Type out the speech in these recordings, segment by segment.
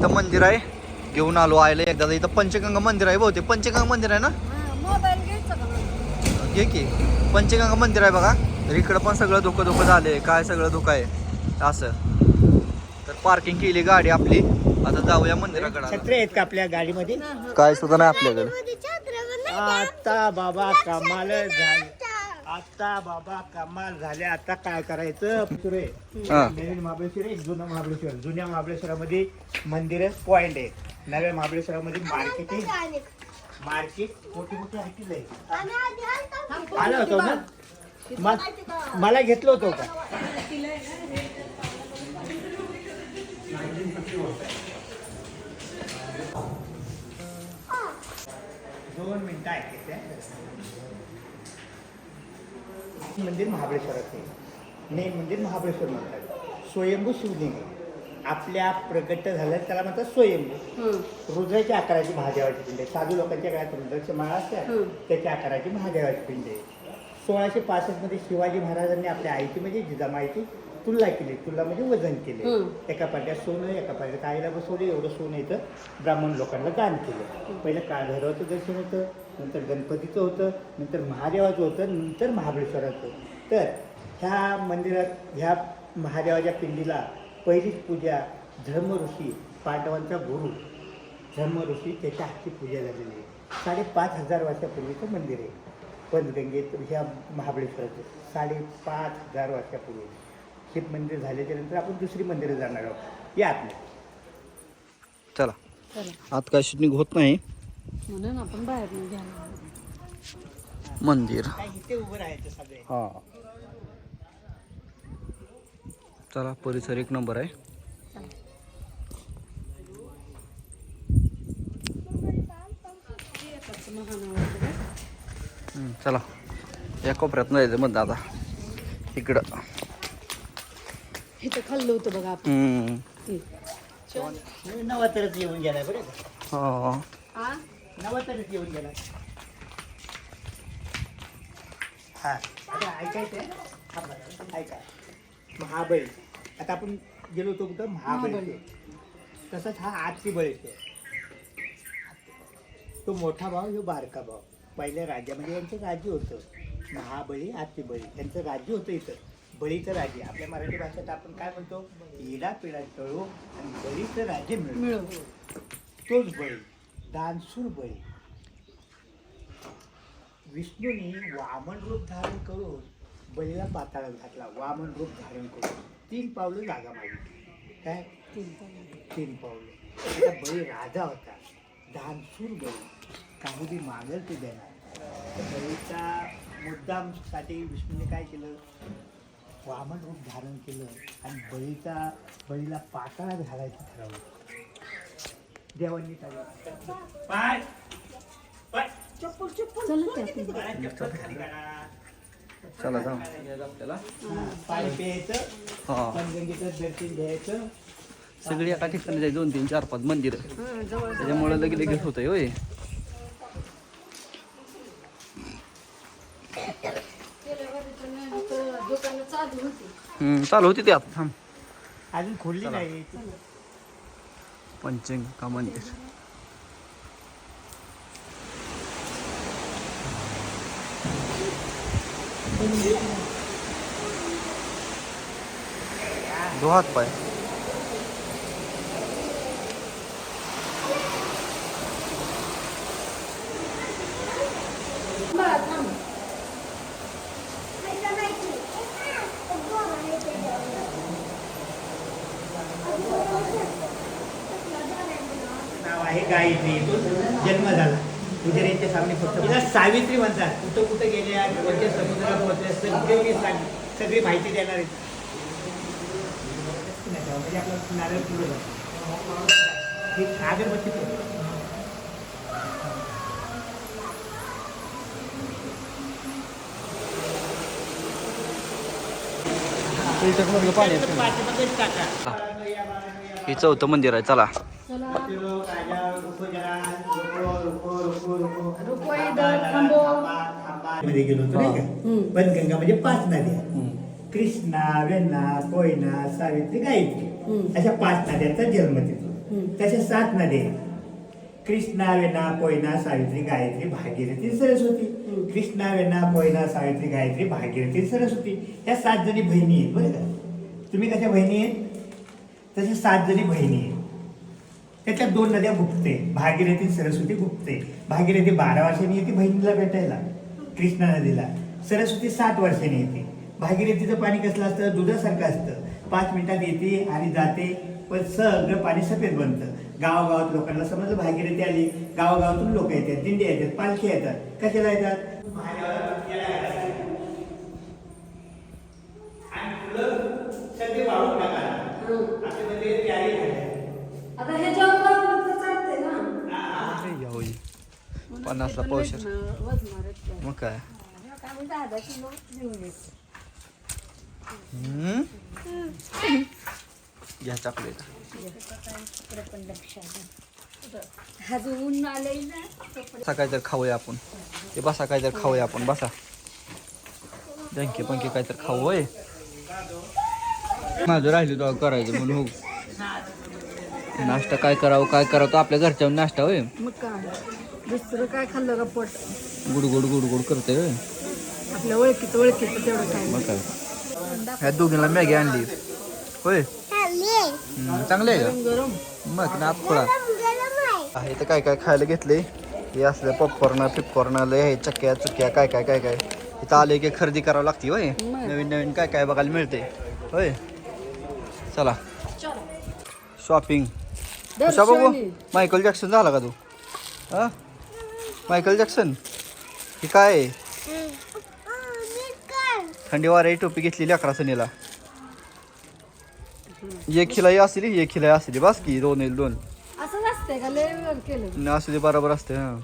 इथं मंदिर आहे. घेऊन आलो आयला एकदा. इथं पंचगंगा मंदिर आहे बहुतेक. पंचगंगा मंदिर आहे ना? घे की. पंचगंगा मंदिर आहे बघा. तर इकडं पण सगळं धोकं धोकं झालंय. काय सगळं धोकं आहे? असं. तर पार्किंग केली गाडी आपली. आता जाऊया मंदिराकडे. छत्री आहेत का आपल्या गाडीमध्ये? काय सुद्धा नाही आपल्याकडे. आता बाबा कमाल झाले. आता बाबा कमाल झाले. आता काय करायचं? हा. नवीन महाबळेश्वर आहे जुनं महाबळेश्वर. जुन्या महाबळेश्वरामध्ये मंदिर पॉइंट आहे नव्या महाबळेश्वरामध्ये मार्केट आहे. मार्केट मोठी मोठी हॉटेल आहे आलं होतं ना? म- मला घेतलं होतं का? दोन मिनिटं ऐकायचे मंदिर महाबळेश्वराचे मेन मंदिर महाबळेश्वर म्हणतात. स्वयंभू शिवलिंग. आपल्या प्रगट झालं त्याला म्हणतात स्वयंभू. हं. रुद्राच्या आकाराची महादेवाची पिंड आहे. साधू लोकांच्या काळात रुद्राच्या माळा असतात. त्याच्या आकाराची महादेवाची पिंड आहे. सोळाशे पासष्टमध्ये शिवाजी महाराजांनी आपल्या आईची म्हणजे जिजामाईची तुलना केली. तुला म्हणजे वजन केले. एका पाट्यात सोनं एका पाट्यात आईला बसवलं एवढं सोनं इथं ब्राह्मण लोकांना दान केलं. पहिलं काळभैरवाचं दर्शन होतं. नंतर गणपतीचं होतं नंतर महादेवाचं होतं नंतर महाबळेश्वराचं होतं. तर ह्या मंदिरात ह्या महादेवाच्या पिंडीला पहिलीच पूजा धर्म ऋषी पांडवांचा गुरु धर्म ऋषी त्याच्या हातची पूजा झालेली आहे. साडेपाच हजार वर्षापूर्वीचं मंदिर आहे. पंचगंगेत ह्या महाबळेश्वराचं साडेपाच हजार वर्षापूर्वी. हे मंदिर झाल्याच्यानंतर आपण दुसरी मंदिरं जाणार आहोत. या आतमध्ये चला. चला. आत काय शूटिंग होत नाही. म्हणून आपण बाहेर नाही घ्यायला मंदिर. काय इथे उभं राहायचं सगळे हा. चला परिसर एक नंबर आहे. चला. या कोपऱ्यात नाही जायचं मग आता. इकडं. इथं खाल्लं होतं बघा आपण. नवा तरच येऊन गेलाय बरं का? हा. आ? नवा तरच येऊन गेलाय. हा. आता ऐकायचंय? हा बघा, ऐका. महाबळी. आता आपण गेलो होतो कुठं? महाबळी. तसंच हा आजची बळेश्वर तो मोठा भाव ह्यो बारका भाव. पहिल्या राज्यामध्ये यांचं राज्य होतं. महाबळी आजची बळी. यांचं राज्य होतं इथं. बळीचं राज्य. आपल्या मराठी भाषेत आपण काय म्हणतो? येडा पिढा तळू आणि बळीचं राज्य मिळू मिळव. तोच बळी. दानसूर बळी. विष्णूने वामन रूप धारण करून बळीला पाताळात घातला. वामन रूप धारण करून. तीन पावलं जागा मागितली. काय? तीन पावलं. तीन पावलं. आता बळी राजा होता. दानसूर बळी. काही बी मागेल ते देणार. बळीचा मुद्दामसाठी विष्णूने काय केलं? वामन रूप धारण केलं आणि बळीचा बळीला पाताळात घालायचं ठरवलं. देवांनी पाय. पाय. चला ते आपण. पाय चप्पल खाली काढा. चला जाऊ. पाय प्यायचं हा. पंचगंगेचं दर्शन घ्यायचं. सगळी एका ठिकाणी जायचं. दोन तीन चार पाच मंदिर. हं, त्याच्यामुळे लगेच लगेच होतंय होय. चालू चालू होती ते आता. थांब. अजून खोलली नाही. पंचगंगा मंदिर. दो हात पाय. आहे गायत्री इथून जन्म झाला. पुजारींच्या सामने फक्त तिला सावित्री म्हणतात कुठं कुठं गेल्या कोणत्या समुद्रात पोहोचल्या सगळी सांग सगळी माहिती देणार आहेत म्हणजे आपलं नारळ पुढे ही अगरबत्ती हे चौथं मंदिर आहे चला. मध्ये गेलो होतो नाही का बनगंगा म्हणजे पाच नद्या कृष्णा वेण्णा कोयना सावित्री गायत्री अशा पाच नद्यांचा जन्म तिथं तशा सात नद्या आहेत. कृष्णा वेणा कोयना सावित्री गायत्री भागीरथी सरस्वती कृष्णा वेणा कोयना सावित्री गायत्री भागीरथी सरस्वती ह्या सात जणी बहिणी आहेत बरं का तुम्ही कशा बहिणी आहेत तशा सात जणी बहिणी आहेत त्याच्यात दोन नद्या गुप्ते. भागीरथी सरस्वती गुप्ते. भागीरथी बारा वर्षांनी येते बहिणीला भेटायला कृष्णा नदीला. सरस्वती सात वर्षांनी येते. भागीरथीचं पाणी कसलं असतं? दुधासारखं असतं. पाच मिनिटात येते आणि जाते. पण सगळं पाणी सफेद बनतं. गावागावात लोकांना समजलं भागीरथी आली. गावागावातून लोक येतात दिंडी येतात पालखी येतात. कशाला येतात आणि फुलं सगळे वाळून टाकायला असे म्हणजे तयारी झाली. आता हे जेवण चालते ना यावई पन्नासला पावशेर. मग काय? घ्या चॉकलेट. इकडे पण लक्ष जो ऊन आलंय ना तो पण बसा काहीतरी खाऊया आपण. ते बसा काहीतरी खाऊया आपण बसा. जंके पंके काहीतरी खाऊ होय. माझं राहिलं तो करायचं म्हणून हो. नाश्ता काय करावं काय करावं तो आपल्या घरच्या नाश्ता होय. काय? दुसरं काय खाल्लं का पोट? गुड गुड गुड गुड करते होय. आपल्या ओळखीत ओळखीत तेवढं काय. मग काय? ह्या दोघीला मॅगी आणली. होय? हम्म, चांगले आहे गरम गरम का? मग ना थोडा आहे. तर काय काय खायला घेतले? हे असलं पॉपकॉर्न फिपकॉर्न लय आहे चक्क्या चुक्या काय काय काय काय. इथं आले की खरेदी करावं लागते होय. नवीन नवीन काय काय बघायला मिळते. होय? चला. शॉपिंग कशा बघू. मायकल जॅक्सन झाला का तू? हा? मायकल जॅक्सन हे काय आहे? थंडी वारे टोपी घेतली लेकरा सनीला. एक खिलाई असली एक खिलाई असली बस की दोन येईल दोन. असं नसतंय का? लय वेळ केलं न असू दे बरोबर असते हा.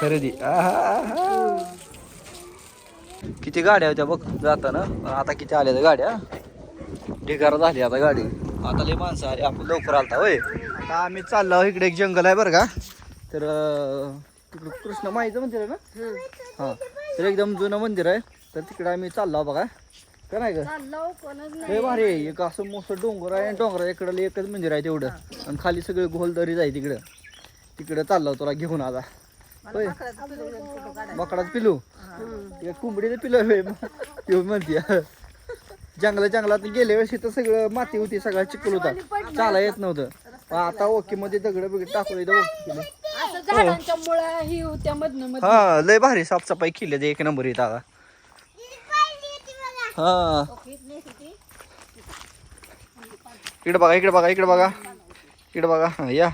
खरेदी. आहा. किती गाड्या होत्या बघ जाताना. पण आता किती आल्या त्या गाड्या? ढिगारा झाली आता गाडी. आता लय माणसं आली आपण लवकर आलता होय. आता आम्ही चाललो इकडे एक जंगल आहे बरं का. तर तिकडं कृष्ण माईचं मंदिर आहे ना? हां. तर एकदम जुनं मंदिर आहे. तर तिकडे आम्ही चाललो बघा. का नाही का भारी आहे. एक असं मोठं डोंगर आहे आणि डोंगरा इकडं एकच मंदिर आहे तेवढं. आणि खाली सगळे घोलदरी आहे तिकडं. तिकडं चाललो तुला घेऊन आता. होय? मकडाच पिलू एक कोंबडीचं पिलं पिऊ म्हणते. जंगला जंगलात गेल्या वेळेस इथं सगळं माती होती सगळा चिखल होता. चाला येत नव्हतं. आता ओके मध्ये दगड बिगड टाकून इथं ओके असं झाडांच्या मुळा ही होत्या मधनं हा लय भारी साफसफाई केली ते एक नंबर इथं आता. हा. इकडे बघा इकडे बघा इकडे बघा. इकडे बघा हा, या.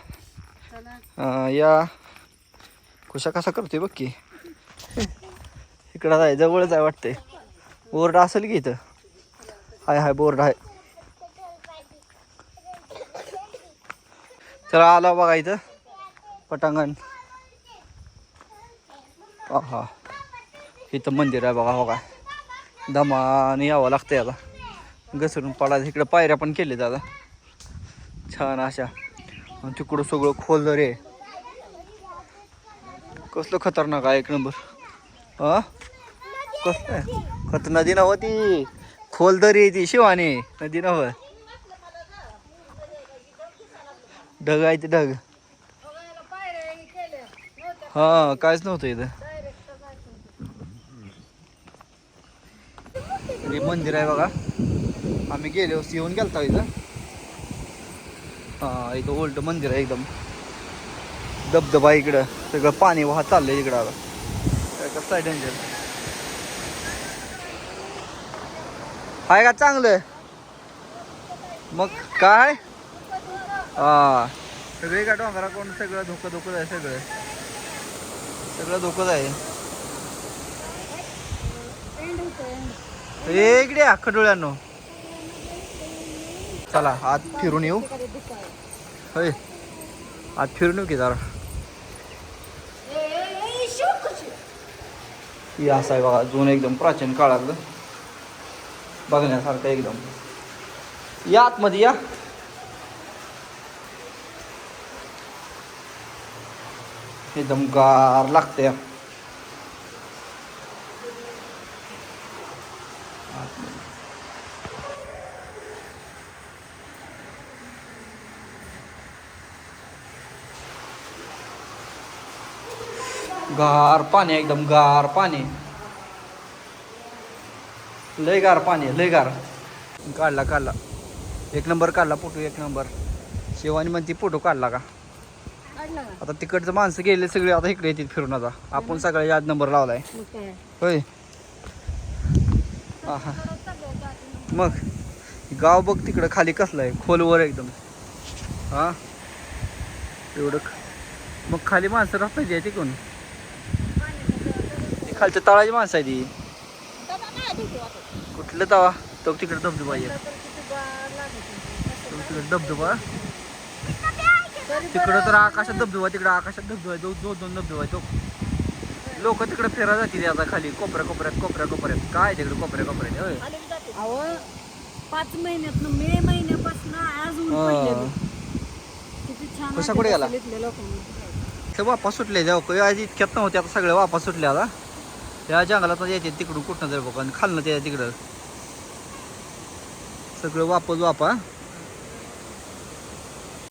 हा, या. कुशा कसा करतोय बघ की. इकडं आहे जवळच आहे वाटतंय. बोर्ड असेल की इथं? हाय हाय बोर्ड आहे. चला आला बघा इथं. पटांगण. हा इथं मंदिर आहे बघा हो काय दमाने यावं लागतं याला. घसरून पडायचं इकडं पायऱ्या पण केले दादा. छान अशा. आणि तिकडं सगळं खोल रे आहे. कसलं खतरनाक आहे एक नंबर. हा? कसलं? आहे? खत नदी नव ती. खोल दरी आहे ती शिवानी. नदी नव. ढग आहे ती ढग. हा कायच नव्हतं इथं. हे मंदिर आहे बघा. आम्ही गेलो येऊन गेलता इथं. हा इथं ओल्ड मंदिर आहे एकदम. धबधबा इकडं. सगळं पाणी वाहत चाललंय इकडं आता. कसं आहे डेंजर आहे का चांगलं? मग काय? हा. सगळे का डोंगरा कोण सगळं धोकं धोकं आहे सगळं. सगळं धोकंच आहे ए, इकडे या खडोळ्यांनो. चला आत फिरून येऊ. होय. आत फिरून येऊ की जरा. ही असं आहे बघा जुनं एकदम प्राचीन काळातलं बघण्यासारखं एकदम. या आतमध्ये या. हे दमकार लागते गार पाणी एकदम गार पाणी. लय गार पाणी लय गार. काढला काढला. एक नंबर काढला फोटो एक नंबर. शिवानी म्हणती फोटो काढला का? आता तिकडचं माणसं गेले सगळे आता इकडे येतील फिरून आता. आपण सगळे याद नंबर लावलाय. होय. आहा. मग गाव बघ तिकडं खाली कसलं आहे खोलवर एकदम. हा? एवढं मग खाली माणसं राहतात याची कोण? खालच्या तळाची माणसं आहे ती. कुठलं तवा? तो तिकडे धबधबा आहे. तो तिकडे धबधबा? तिकडं तर आकाशात धबधबा तिकडे आकाशात धबधबा आहे दोन दोन दोन धबधबा आहे तो. लोक तिकडे फिरायला जातील आता खाली कोपऱ्या कोपऱ्यात कोपऱ्या कोपऱ्यात. काय तिकडे कोपऱ्या कोपऱ्यात? होय. अहो पाच महिन्यात मे महिन्यापासून आज ऊन. पडलेलं. किती छान कशा वाटत कुठे गेला? लोकांना. ते वापस सुटले जाऊ काही आधी इतक्यात नव्हते आता सगळे वापस सुटले आता. त्या जंगलात यायचे तिकडून कुठनं तरी बघा आणि खालनं त्या तिकडं. सगळं वापस वापा